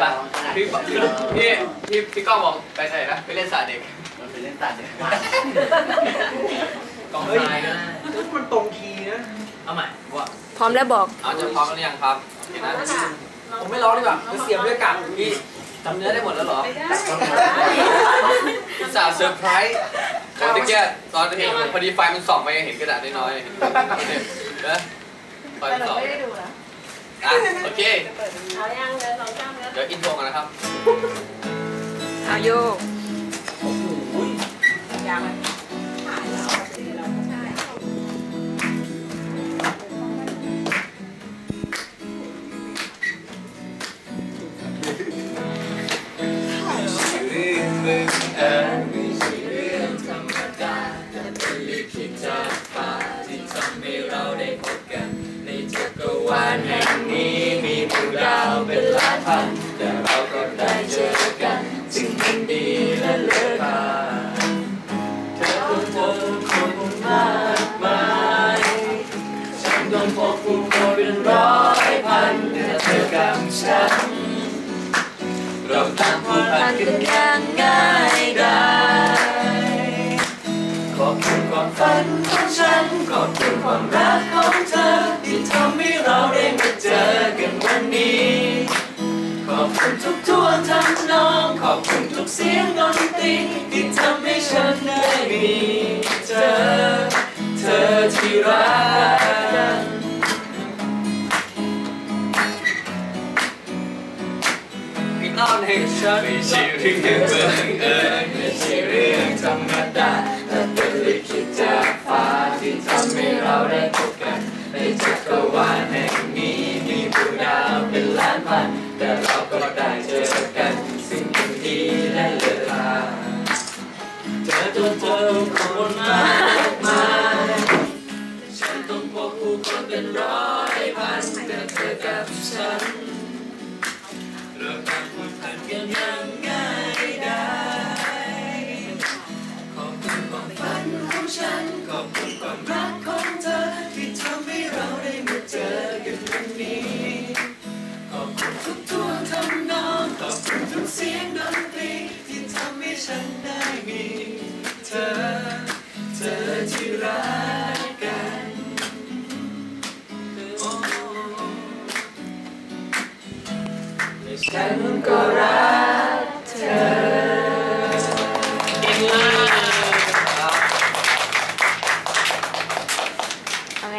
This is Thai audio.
ไปพี่พี่พี่พี่ก้องบอกไปไหนนะไปเล่นสาเด็กมันเป็นเล่นตัดเนี่ยกองเฮ้ยทรายนะมันตรงคีนะเอาใหม่ว่าพร้อมแล้วบอกเอาจะพร้อมกันหรือยังครับโอเคนะผมไม่ร้องดีกว่าจะเสียบด้วยกันพี่จำเนื้อได้หมดแล้วเหรอพิซซ่าเซอร์ไพรส์ตอนตะเกียตอนเห็นพอดีไฟมันส่องไปเห็นกระดาษน้อยๆเห็นนะไฟมันส่องไม่ได้ดูนะ อะโอเคเอายังเดินสองจ้ำแล้วเดี๋ยวอินโทรกันนะครับอาโยกยังถ่ายแล้ว ผู้คนเป็นร้อยพันแต่เธอกับฉัน เราต่างผูกพันกันอย่างง่ายดายขอบคุณความฝันของฉัน ขอบคุณความรักของเธอ ที่ทำให้เราได้มาเจอกันวันนี้ ขอบคุณทุกทั่วงทำนอง ขอบคุณทุกเสียงดนตรีที่ทำให้ฉันได้มีเธอ เธอที่รัก พี่น้องให้ฉันไม่ใช่เรื่องบังเอิญไม่ใช่เรื่องธรรมดาแต่เป็นลิขิตจากฟ้าที่ทำให้เราได้พบกัน ในจักรวาลแห่งนี้มีดวงดาวเป็นล้านพันแต่เราก็ได้เจอกันสิ่งดีและเลิศลาเจอตัวเธอคนมากมายฉันต้องพบผู้คนเป็นร้อยพันแต่เธอกับฉัน สียงดนตรีที่ทำให้ฉันได้มีเธอ เธอที่รักกันฉันก็รักเธอเอาไง